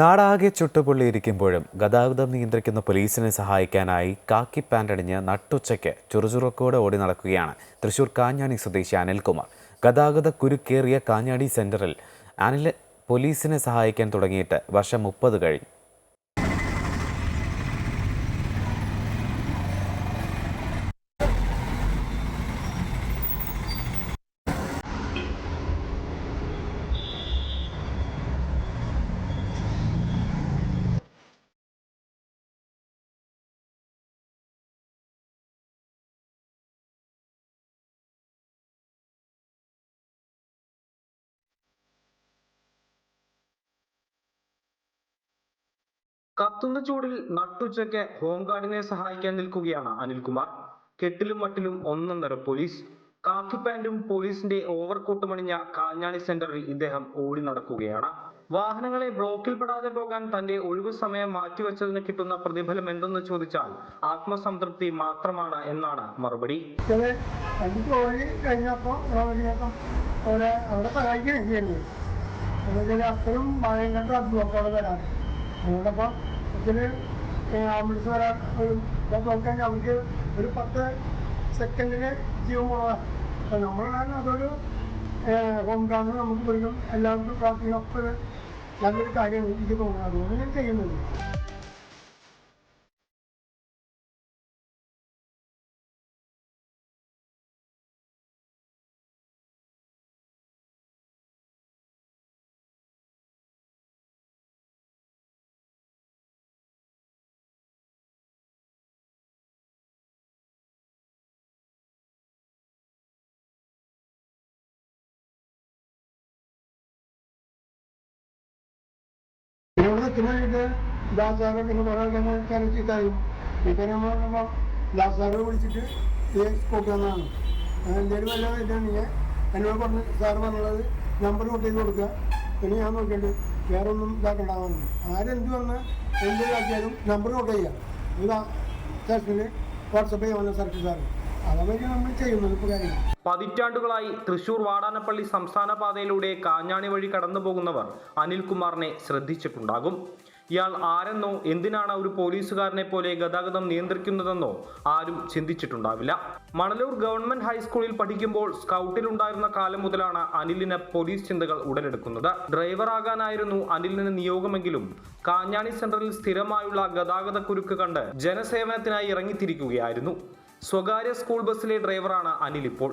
നാടാകെ ചുട്ടുപൊള്ളിയിരിക്കുമ്പോഴും ഗതാഗതം നിയന്ത്രിക്കുന്ന പോലീസിനെ സഹായിക്കാനായി കാക്കി പാന്റണിഞ്ഞ് നട്ടുച്ചയ്ക്ക് ചുറുചുറുക്കോടെ ഓടി നടക്കുകയാണ് തൃശൂർ കാഞ്ഞാണി സ്വദേശി അനിൽകുമാർ. ഗതാഗത കുരുക്കേറിയ കാഞ്ഞാണി സെന്ററിൽ അനിൽ പോലീസിനെ സഹായിക്കാൻ തുടങ്ങിയിട്ട് വർഷം മുപ്പത് കഴിഞ്ഞു. കത്തുന്ന ചൂടിൽ നട്ടുച്ചയ്ക്ക് ഹോംഗാർഡിനെ സഹായിക്കാൻ നിൽക്കുകയാണ് അനിൽകുമാർ. കെട്ടിലും മട്ടിലും ഒന്നൊന്നര പോലീസ്. കാക്കി പാന്റും പോലീസിന്റെ ഓവർകോട്ടും അണിഞ്ഞ കാഞ്ഞാണി സെന്ററിൽ ഇദ്ദേഹം ഓടി നടക്കുകയാണ്. വാഹനങ്ങളെ ബ്ലോക്കിൽ പെടാതെ പോകാൻ തന്റെ ഒഴിവു സമയം മാറ്റിവെച്ചതിന് കിട്ടുന്ന പ്രതിഫലം എന്തെന്ന് ചോദിച്ചാൽ ആത്മസംതൃപ്തി മാത്രമാണ് എന്നാണ് മറുപടി. അത്രയും ഇതിന് ആംബുലൻസ് വരാൻ ഒരു കഴിഞ്ഞാൽ അവർക്ക് ഒരു പത്ത് സെക്കൻഡിന് ജീവൻ പോകാം അപ്പം നമ്മൾ അതൊരു ഹോം ഗ്രൗണ്ട് നമുക്ക് വരും എല്ലാവർക്കും പ്രാർത്ഥനയൊക്കെ നല്ലൊരു കാര്യമാണ് എനിക്ക് തോന്നുന്നത്. അതുകൊണ്ട് ഞാൻ ചെയ്യുന്നത്. ഇതിനോട് നിൽക്കുന്നതായിട്ട് ദാസാറ് പിന്നെ കുറേ ആൾക്കാരെ കരച്ചിട്ടായും ഇത്തരം നമ്മൾ ദാസാറെ വിളിച്ചിട്ട് ഈ സ്പോട്ട് വന്നതാണ് എന്തെങ്കിലും വല്ല ഇതാണെങ്കിൽ എന്നോട് പറഞ്ഞ് സാറ് പറഞ്ഞത് നമ്പർ കൊണ്ടേക്ക് കൊടുക്കുക. പിന്നെ ഞാൻ നോക്കിയിട്ട് വേറെ ഒന്നും ഇതാക്കണ്ടാവുന്നു ആരെന്ത് വന്ന് എന്ത് ഇതാക്കിയാലും നമ്പർ നോട്ട് ചെയ്യാം. ഇത് സ്റ്റേഷനിൽ വാട്സപ്പ് ചെയ്യാൻ സർക്കിൾ സാറ്. നമ്മൾ പതിറ്റാണ്ടുകളായി തൃശൂർ വാടാനപ്പള്ളി സംസ്ഥാന പാതയിലൂടെ കാഞ്ഞാണി വഴി കടന്നു പോകുന്നവർ അനിൽകുമാറിനെ ശ്രദ്ധിച്ചിട്ടുണ്ടാകും. ഇയാൾ ആരെന്നോ എന്തിനാണ് ഒരു പോലീസുകാരനെ പോലെ ഗതാഗതം നിയന്ത്രിക്കുന്നതെന്നോ ആരും ചിന്തിച്ചിട്ടുണ്ടാവില്ല. മണലൂർ ഗവൺമെന്റ് ഹൈസ്കൂളിൽ പഠിക്കുമ്പോൾ സ്കൗട്ടിലുണ്ടായിരുന്ന കാലം മുതലാണ് അനിലിന് പോലീസ് ചിന്തകൾ ഉടലെടുക്കുന്നത്. ഡ്രൈവറാകാനായിരുന്നു അനിലിന് നിയോഗമെങ്കിലും കാഞ്ഞാണി സെന്ററിൽ സ്ഥിരമായുള്ള ഗതാഗത കുരുക്ക് കണ്ട് ജനസേവനത്തിനായി ഇറങ്ങിത്തിരിക്കുകയായിരുന്നു. സ്വകാര്യ സ്കൂൾ ബസ്സിലെ ഡ്രൈവറാണ് അനിൽ ഇപ്പോൾ.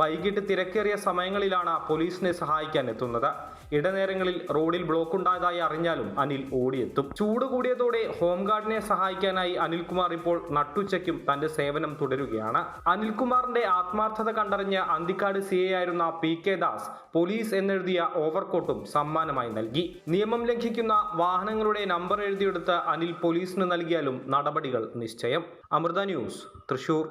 വൈകിട്ട് തിരക്കേറിയ സമയങ്ങളിലാണ് പോലീസിനെ സഹായിക്കാൻ എത്തുന്നത്. ഇടനേരങ്ങളിൽ റോഡിൽ ബ്ലോക്ക് ഉണ്ടായതായി അറിഞ്ഞാലും അനിൽ ഓടിയെത്തും. ചൂട് കൂടിയതോടെ ഹോംഗാർഡിനെ സഹായിക്കാനായി അനിൽകുമാർ ഇപ്പോൾ നട്ടുച്ചയ്ക്കും തന്റെ സേവനം തുടരുകയാണ്. അനിൽകുമാറിന്റെ ആത്മാർത്ഥത കണ്ടറിഞ്ഞ അന്തിക്കാട് സി എ ആയിരുന്ന പി കെ ദാസ് പോലീസ് എന്നെഴുതിയ ഓവർകോട്ടും സമ്മാനമായി നൽകി. നിയമം ലംഘിക്കുന്ന വാഹനങ്ങളുടെ നമ്പർ എഴുതിയെടുത്ത് അനിൽ പോലീസിന് നൽകിയാലും നടപടികൾ നിശ്ചയം. അമൃത ന്യൂസ് തൃശൂർ.